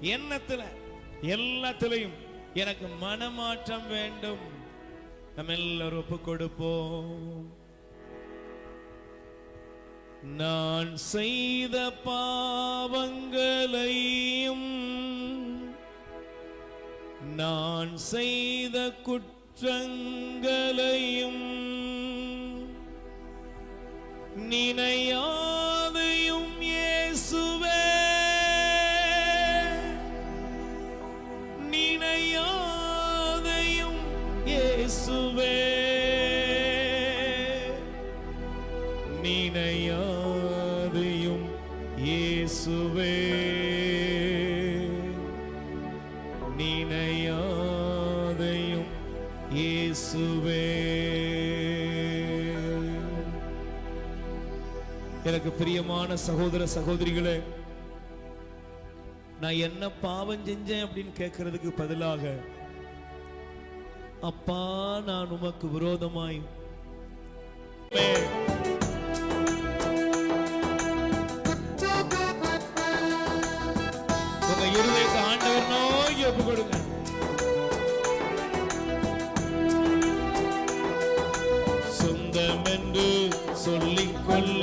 எண்ணத்துல எல்லாத்திலையும் எனக்கு மனமாற்றம் வேண்டும். நம்ம எல்லாரும் ஒப்பு கொடுப்போம். நான் செய்த பாவங்களையும் நான் செய்த குற்றங்களையும் நினையா இயேசுவே நினையாதையும் இயேசுவே. நினையாதையும் இயேசுவே. எனக்கு பிரியமான சகோதர சகோதரிகளே நான் என்ன பாவம் செஞ்சேன் அப்படின்னு கேட்கறதுக்கு பதிலாக அப்பா நான் உமக்கு விரோதமாய் உங்க இருதயத்தை ஆண்டவர் நோய் ஒப்பு கொடுங்க சொந்தம் என்று சொல்லிக்கொள்ள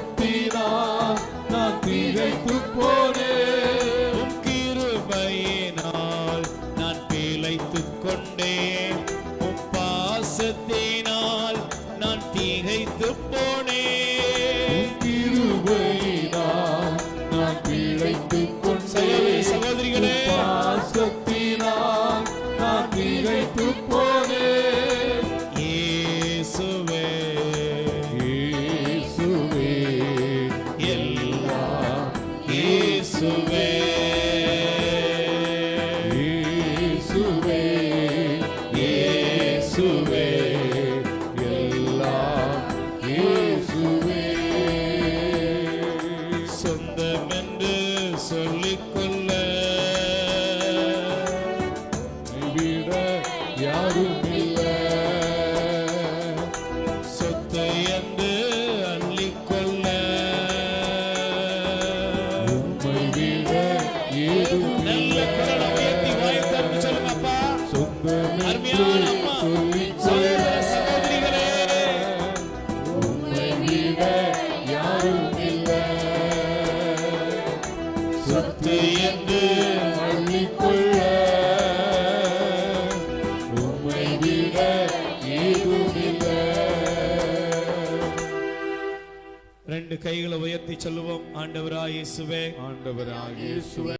பாசத்தினால் நான் திகைத்துப் போனேன். உன் கிருபையினால் நான் பிழைத்துக் கொண்டேன். உன் பாசத்தினால் நான் திகைத்துப் போனேன். கிருபையினால் நான் சகோதரி, கொண்டேன். சகோதரிகளே. உம் பாசத்தினால் நான் திகைத்துப் போனேன். இயேசுவே. விட யாரும் இல்லை சொத்து என்று அள்ளிக்கொள்ள உம்மை விட ஏதும் நல்ல குரலை உயர்த்தி வாயை திறந்து சொல்லுங்க அப்பா அருமையான அம்மா சகோதர சகோதரிகளே உம்மை விட யாரும் இல்லை சொத்து என்று ரெண்டு கைகளை உயர்த்தி சொல்லுவோம். ஆண்டவராய் இயேசுவே. ஆண்டவராய் இயேசுவே.